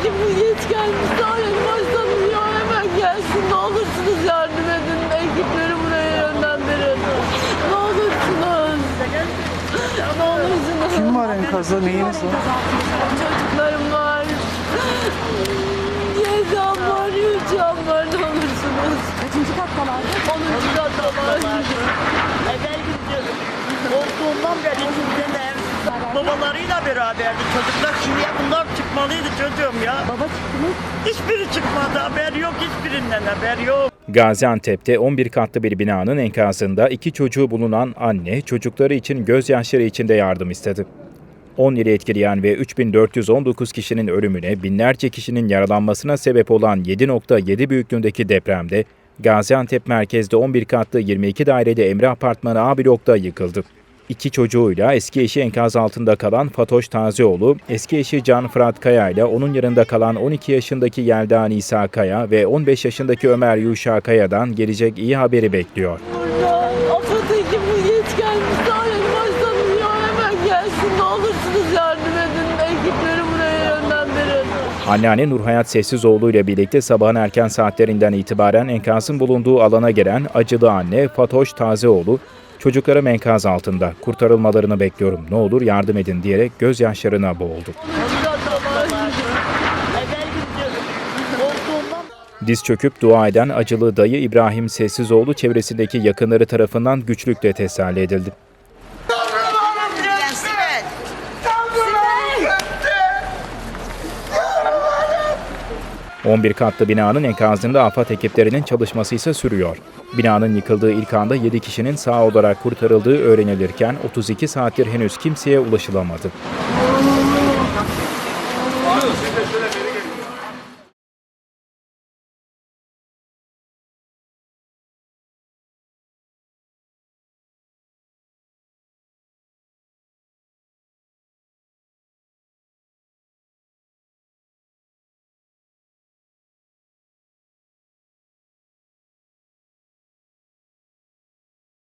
ekibimiz geç gelmiş. Aradım başlamıyor. Hemen gelsin. Ne olursunuz yardım edin. Ekipleri buraya yönlendirin. Ne olursunuz. Ne olursunuz. Kim var enkazda? Neyiniz var? Çocuklarım var. Yezam var, Yücem var. Ne olursunuz. Kaçıncı kattalar? Babalarıyla beraberdi. Çocuklar şimdiye bunlar çıkmalıydı çocuğum ya. Baba çıktı mı? Hiçbiri çıkmadı. Haber yok hiçbirinden haber yok. Gaziantep'te 11 katlı bir binanın enkazında iki çocuğu bulunan anne çocukları için gözyaşları içinde yardım istedi. 10 ili etkileyen ve 3419 kişinin ölümüne, binlerce kişinin yaralanmasına sebep olan 7.7 büyüklüğündeki depremde Gaziantep merkezde 11 katlı 22 daireli Emre Apartmanı A blokta yıkıldı. İki çocuğuyla eski eşi enkaz altında kalan Fatoş Tazioğlu, eski eşi Can Fırat Kaya ile onun yanında kalan 12 yaşındaki Yelda Nisa Kaya ve 15 yaşındaki Ömer Yuşa Kaya'dan gelecek iyi haberi bekliyor. Burada AFAD ekibimiz geç gelmiş. Aradım başlamıyor. Hemen gelsin. Ne olursunuz yardım edin. Ekipleri buraya yönlendirin. Anneanne Nurhayat Sessizoğlu ile birlikte sabahın erken saatlerinden itibaren enkazın bulunduğu alana gelen acılı anne Fatoş Tazeoğlu, çocuklarım enkaz altında, kurtarılmalarını bekliyorum, ne olur yardım edin diyerek gözyaşlarına boğuldu. Diz çöküp dua eden acılı dayı İbrahim Sessizoğlu çevresindeki yakınları tarafından güçlükle teselli edildi. 11 katlı binanın enkazında AFAD ekiplerinin çalışması ise sürüyor. Binanın yıkıldığı ilk anda 7 kişinin sağ olarak kurtarıldığı öğrenilirken 32 saattir henüz kimseye ulaşılamadı. Abi,